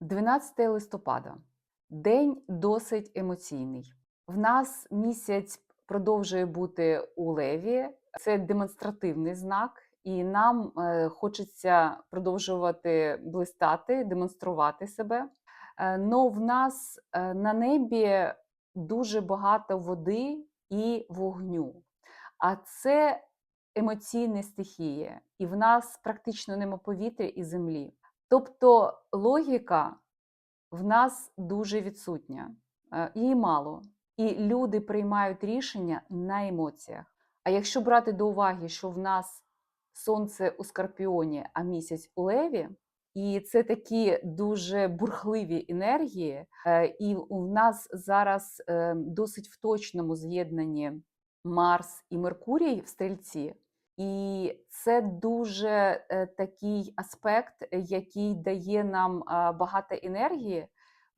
12 листопада. День досить емоційний. В нас місяць продовжує бути у леві. Це демонстративний знак, і нам е, хочеться продовжувати блистати, демонструвати себе. Е, Но в нас е, на небі дуже багато води і вогню. А це емоційні стихії, і в нас практично нема повітря і землі. Тобто логіка в нас дуже відсутня, е, її мало. І люди приймають рішення на емоціях. А якщо брати до уваги, що в нас сонце у Скорпіоні, а місяць у Леві, і це такі дуже бурхливі енергії, е, і у нас зараз е, досить в точному з'єднанні Марс і Меркурій в стрільці. І це дуже е, такий аспект, який дає нам багато енергії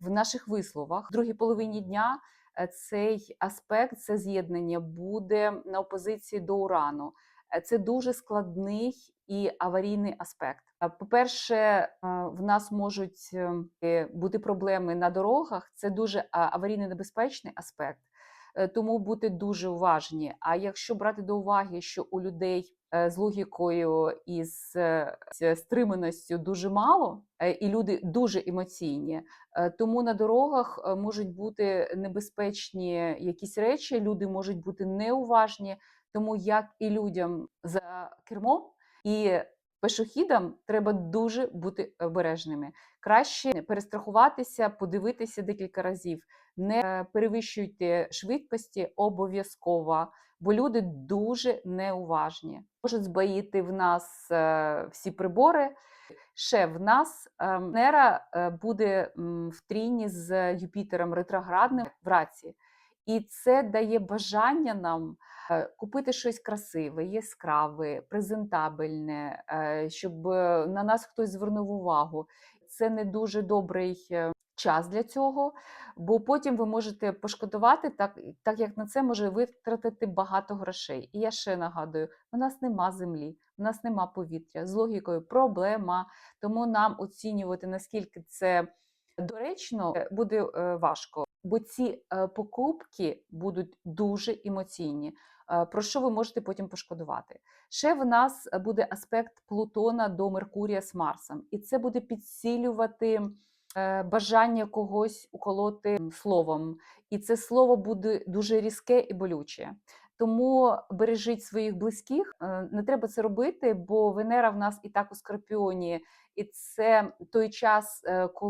в наших висловах. В другій половині дня е, цей аспект, це з'єднання буде на опозиції до урану. Е, Це дуже складний і аварійний аспект. По-перше, в нас можуть бути проблеми на дорогах. Це дуже аварійно небезпечний аспект. Е, Тому бути дуже уважні. А якщо брати до уваги, що у людей е, з логікою і з е, з стриманістю дуже мало, і люди дуже емоційні, тому на дорогах можуть бути небезпечні якісь речі, люди можуть бути неуважні. Тому як і людям за кермом, і пешохідам треба дуже бути обережними. Краще перестрахуватися, подивитися декілька разів. Не перевищуйте швидкості обов'язково, бо люди дуже неуважні. Можуть збоїти в нас е, всі прибори. Ще в нас е, Венера е, буде в трійні з Юпітером ретроградним в раці. І це дає бажання нам е, купити щось красиве, яскраве, презентабельне, е, щоб е, на нас хтось звернув увагу. Це не дуже добрий час для цього, бо потім ви можете пошкодувати, так, так як на це може витратити багато грошей. І я ще нагадую: у нас нема землі, у нас нема повітря. З логікою проблема. Тому нам оцінювати, наскільки це доречно, е, буде е, важко. Бо ці е, покупки будуть дуже емоційні, про що ви можете потім пошкодувати. Ще в нас буде аспект Плутона до Меркурія з Марсом, і це буде підсилювати бажання когось уколоти словом. І це слово буде дуже різке і болюче. Тому бережіть своїх близьких, не треба це робити, бо Венера в нас і так у Скорпіоні, і це той час, коли